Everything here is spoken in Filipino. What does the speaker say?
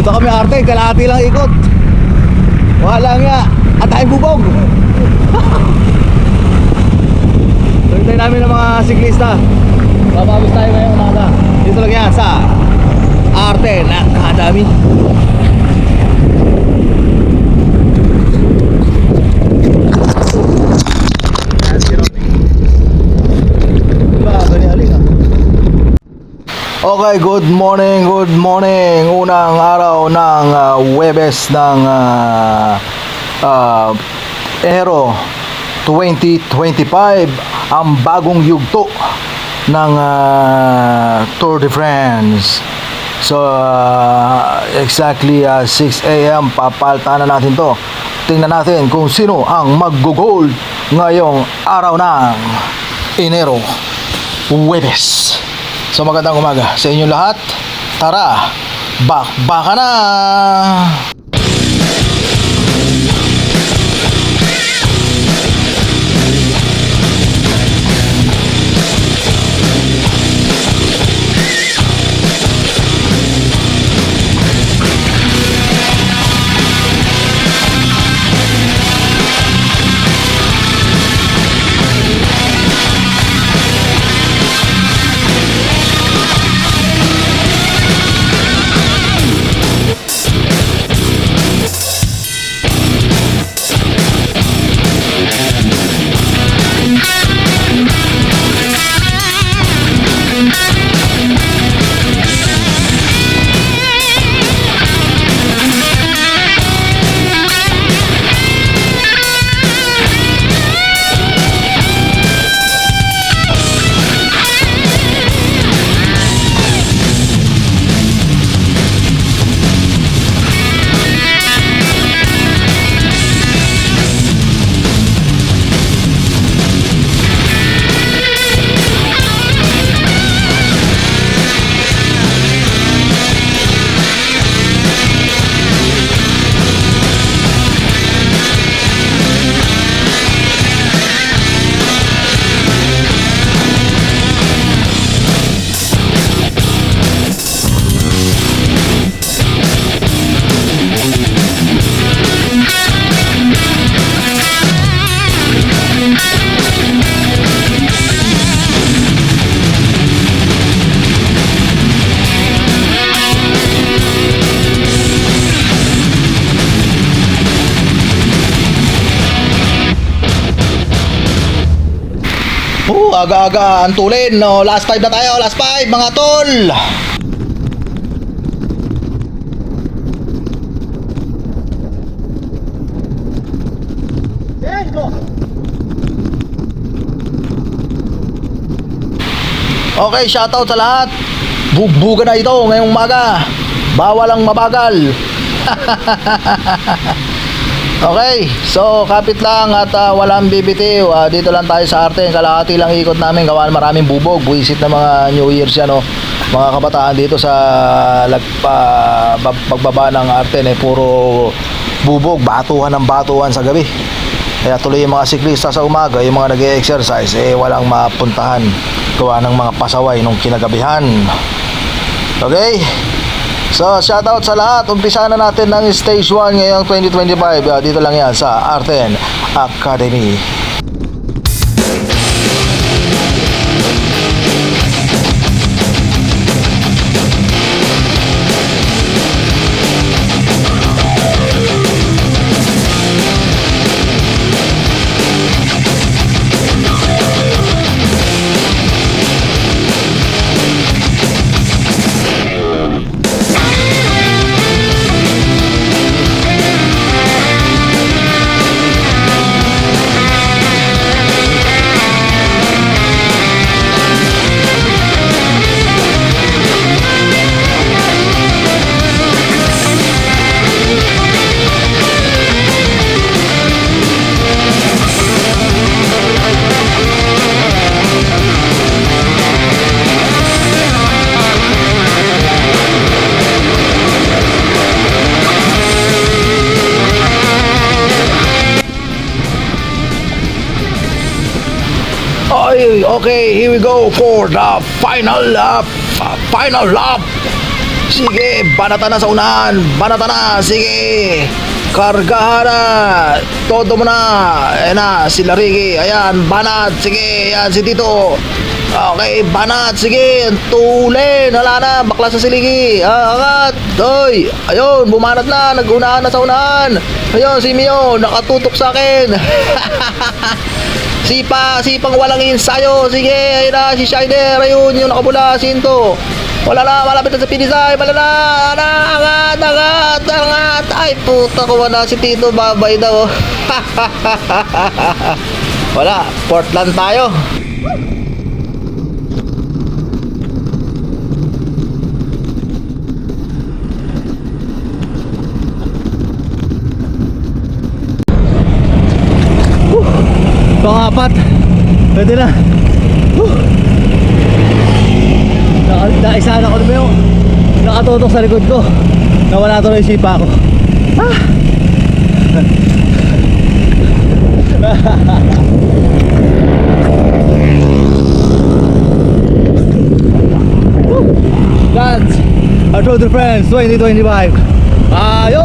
Dito kami arte, kalahati lang ikot. Wala nga. At tayong bubog. Hintay namin ng mga siklista. Babawis tayo ngayong umaga. Dito lang yan sa Arte Academy. Okay, good morning, good morning. Unang araw ng uh, Webes ng uh, uh, Enero 2025 ang bagong yugto ng uh, Tour de France. So, uh, exactly uh, 6 a.m. papalta na natin to. Tingnan natin kung sino ang mag-gold ngayong araw ng Enero Webes. So magandang umaga sa inyong lahat. Tara, bak baka na! Aga-aga ang tulin. No, last five na tayo, last five mga tol. Okay, shoutout sa lahat. Bugbuga na ito ngayong umaga. Bawal ang mabagal. Okay, so kapit lang at ah, walang bibitiw. Ah, dito lang tayo sa arte. Kalahati lang ikot namin. Gawa ng maraming bubog. Buisit na mga New Year's yan, oh. Mga kabataan dito sa lagpa, bab- pagbaba ng arte. Eh, puro bubog. Batuhan ng batuhan sa gabi. Kaya tuloy yung mga siklista sa umaga, yung mga nag exercise eh walang mapuntahan. Gawa ng mga pasaway nung kinagabihan. Okay? So, shoutout sa lahat. Umpisa na natin ng stage 1 ngayong 2025. Ah, dito lang yan sa Arten Academy. Okay, okay, here we go for the final lap. Uh, final lap Sige, banata na sa unahan. Banata na, sige. Kargahan na. Todo mo na. Ayan na, si Larigi. Ayan, banat. Sige, ayan, si Tito. Okay, banat. Sige, tulin. Wala na, bakla sa siligi. Ah, angat. Hoy, ayun, bumanat na. Nagunahan na sa unahan. Ayun, si Mio, nakatutok sa akin. Sipa, sipang walang ensayo. Sige, ayun na, si Shiner. Ayun, yung nakabula, sinto. Wala na, malapit na sa pinisay. Wala na, na, angat, angat, angat. Ay, puta ko na si Tito. Babay daw. Wala, Portland tayo. Pwede na. Naisa na ko naman yung nakatutok sa likod ko. Nawala tuloy sipa ko. Ah! Woo! That's our de France 2025. Ayos!